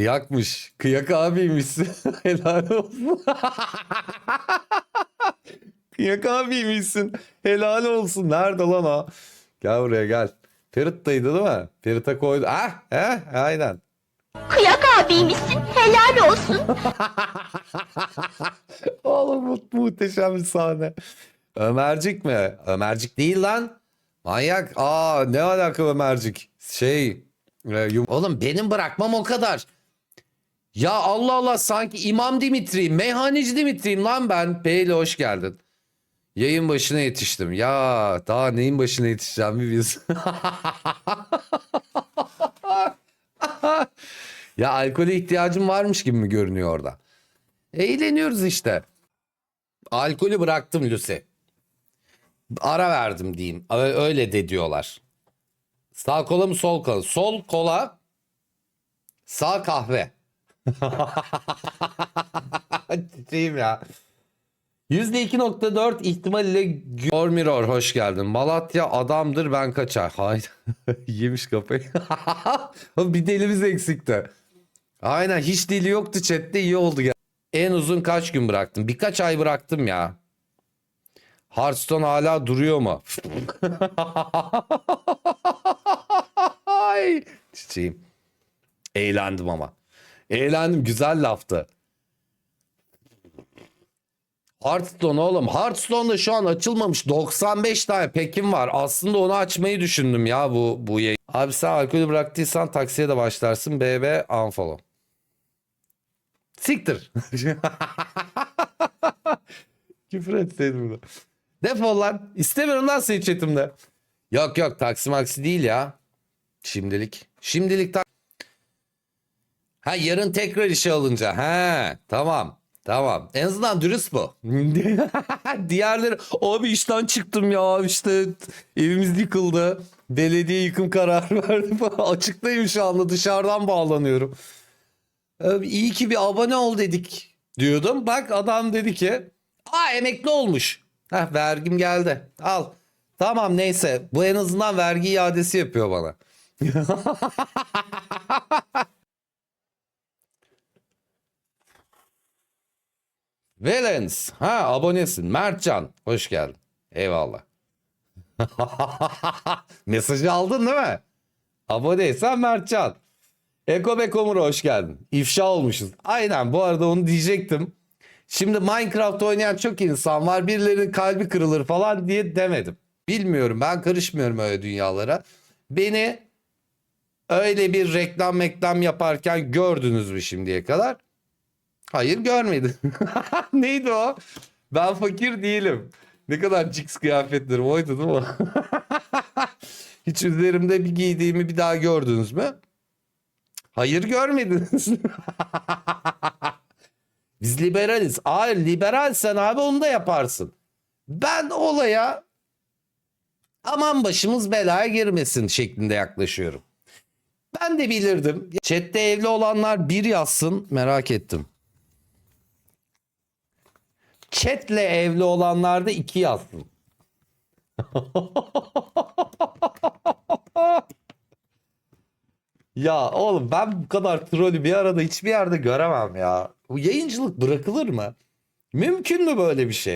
Kıyakmış. Kıyak abiymişsin. Helal olsun. Kıyak abiymişsin. Helal olsun. Nerede lan o? Gel buraya gel. Ferit'taydı değil mi? Ferit'e koydu. Ah, eh, aynen. Kıyak abiymişsin, helal olsun. Oğlum mu- muhteşem bir sahne. Ömercik mi? Ömercik değil lan. Manyak. Aa ne alaka Ömercik? Şey. e, yum- Oğlum benim bırakmam o kadar. Ya Allah Allah sanki İmam Dimitri'yim. Meyhaneci Dimitri'yim lan ben. Beyle hoş geldin. Yayın başına yetiştim. Ya daha neyin başına yetişeceğim bir biz. ya alkole ihtiyacım varmış gibi mi görünüyor orada? Eğleniyoruz işte. Alkolü bıraktım Lucy. Ara verdim diyeyim. Öyle de diyorlar. Sağ kola mı sol kola? Sol kola, sağ kahve. Ciddiyim ya. %2.4 ihtimal ile Gör Mirror hoş geldin. Malatya adamdır ben kaçar. Hayır. Yemiş kafayı. bir delimiz eksikti. Aynen hiç dili yoktu chatte iyi oldu ya. En uzun kaç gün bıraktım? Birkaç ay bıraktım ya. Hearthstone hala duruyor mu? Çiçeğim. Eğlendim ama. Eğlendim güzel laftı. Hearthstone oğlum. Hearthstone'da şu an açılmamış 95 tane pekim var. Aslında onu açmayı düşündüm ya bu bu yayın. Abi sen alkolü bıraktıysan taksiye de başlarsın. BB unfollow. Siktir. Küfür etseydim bunu. Defol lan. İstemiyorum lan seni chatimde. Yok yok taksi maksi değil ya. Şimdilik. Şimdilik tak. Ha yarın tekrar işe alınca. Ha tamam. Tamam. En azından dürüst bu. Diğerleri abi işten çıktım ya işte evimiz yıkıldı. Belediye yıkım kararı verdi falan. Açıktayım şu anda dışarıdan bağlanıyorum. Ee, iyi ki bir abone ol dedik diyordum. Bak adam dedi ki aa emekli olmuş. Heh, vergim geldi al. Tamam neyse bu en azından vergi iadesi yapıyor bana. Valens. Ha abonesin. Mertcan. Hoş geldin. Eyvallah. Mesajı aldın değil mi? Aboneysen Mertcan. Eko Bekomur hoş geldin. İfşa olmuşuz. Aynen bu arada onu diyecektim. Şimdi Minecraft oynayan çok insan var. Birilerinin kalbi kırılır falan diye demedim. Bilmiyorum ben karışmıyorum öyle dünyalara. Beni öyle bir reklam meklam yaparken gördünüz mü şimdiye kadar? Hayır görmedim. Neydi o? Ben fakir değilim. Ne kadar cix kıyafetlerim oydu değil mi? Hiç üzerimde bir giydiğimi bir daha gördünüz mü? Hayır görmediniz. Biz liberaliz. Hayır liberalsen abi onu da yaparsın. Ben olaya aman başımız belaya girmesin şeklinde yaklaşıyorum. Ben de bilirdim. Chat'te evli olanlar bir yazsın merak ettim. Chat'le evli olanlar da iki yazsın. Ya oğlum ben bu kadar trolü bir arada hiçbir yerde göremem ya. Bu yayıncılık bırakılır mı? Mümkün mü böyle bir şey?